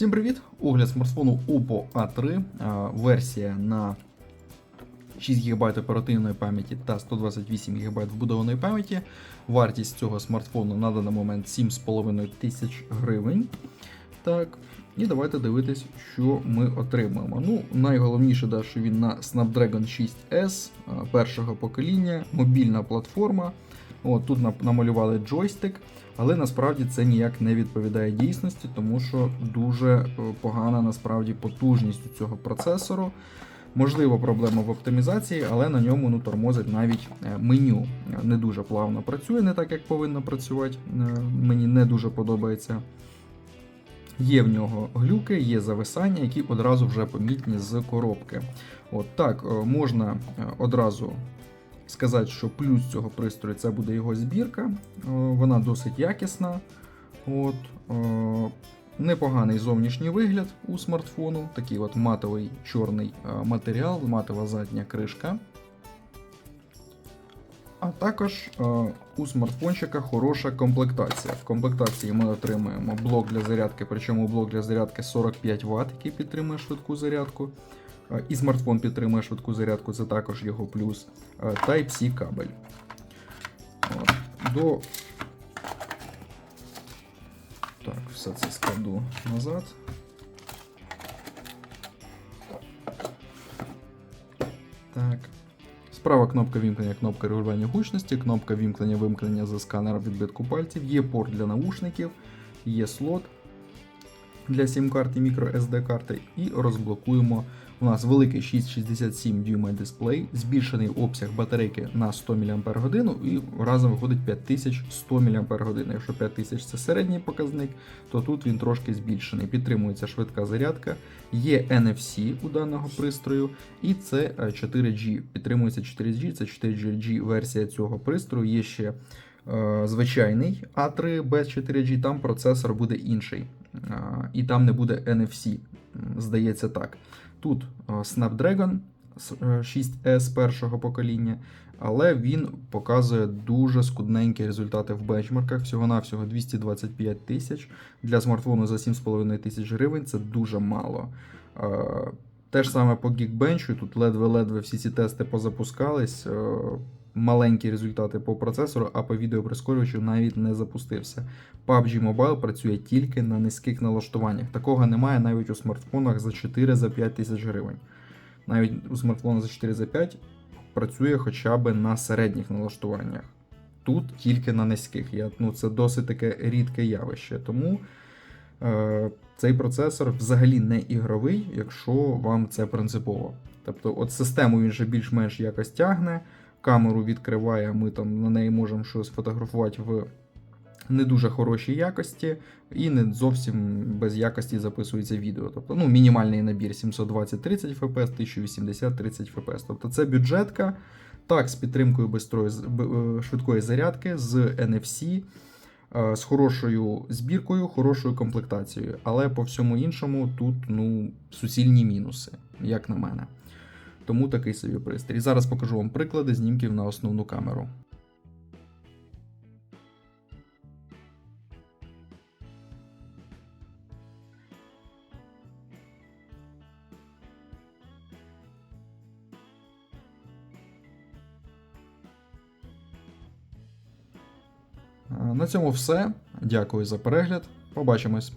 Всім привіт! Огляд смартфону Oppo A3, версія на 6 ГБ оперативної пам'яті та 128 ГБ вбудованої пам'яті. Вартість цього смартфону на даний момент 7,5 тисяч гривень. Так, і давайте дивитись, що ми отримаємо. Ну, найголовніше, да, що він на Snapdragon 6S першого покоління, мобільна платформа. От, тут намалювали джойстик, але насправді це ніяк не відповідає дійсності, тому що дуже е, погана насправді потужність у цього процесору. Можливо, проблема в оптимізації, але на ньому ну, тормозить навіть е, меню. Не дуже плавно працює, не так як повинно працювати. Е, Мені не дуже подобається. Є в нього глюки, є зависання, які одразу вже помітні з коробки. От так, можна одразу сказати, що плюс цього пристрою це буде його збірка. Е, Вона досить якісна. От, е, непоганий зовнішній вигляд у смартфону. Такий от матовий чорний е, матеріал, матова задня кришка. А також у смартфончика хороша комплектація. В комплектації ми отримуємо блок для зарядки, причому блок для зарядки 45 Вт, який підтримує швидку зарядку. Е, І смартфон підтримує швидку зарядку, це також його плюс. Е, Type-C кабель. До... Так, все це складу назад. Так. Справа кнопка вімкнення, кнопка регулювання гучності, кнопка вімкнення вимкнення за сканером відбитку пальців, є порт для наушників, є слот для сім-карт і micro SD карти, і розблокуємо. У нас великий 667 дюйма дисплей, збільшений обсяг батарейки на 100 мАч і разом виходить 5100 мАч. Якщо 5000 це середній показник, то тут він трошки збільшений. Підтримується швидка зарядка, є NFC у даного пристрою, і це е, 4G. Підтримується 4G, це 4G версія цього пристрою. Є ще е, звичайний A3 без 4G, там процесор буде інший. І там не буде NFC. Здається так. Тут Snapdragon с- е, 6S першого покоління, але він показує дуже скудненькі результати в бенчмарках. Всього-навсього 225 тисяч. Для смартфону за 7,5 тисяч гривень це дуже мало. Те ж саме по Geekbench, тут ледве-ледве всі ці тести позапускались. Маленькі результати по процесору, а по відеоприскорювачу навіть не запустився. PUBG Mobile працює тільки на низьких налаштуваннях. Такого немає навіть у смартфонах за 4-5 тисяч гривень. Навіть у смартфонах за 4-5 працює хоча б на середніх налаштуваннях. Тут тільки на низьких. Я, ну, це досить таке рідке явище. Тому е, цей процесор взагалі не ігровий, якщо вам це принципово. Тобто, от систему він же більш-менш якось тягне, камеру відкриває, ми там на неї можемо щось фотографувати в не дуже хорошій якості, і не зовсім без якості записується відео. Тобто, ну, мінімальний набір 720-30 FPS, 1080-30 FPS. Тобто це бюджетка, так, з підтримкою бистрої, е, швидкої зарядки, з NFC, е, з хорошою збіркою, хорошою комплектацією. Але по всьому іншому тут ну, суцільні мінуси, як на мене. Тому такий собі пристрій. Зараз покажу вам приклади знімків на основну камеру. Е, На цьому все. Дякую за перегляд. Побачимось.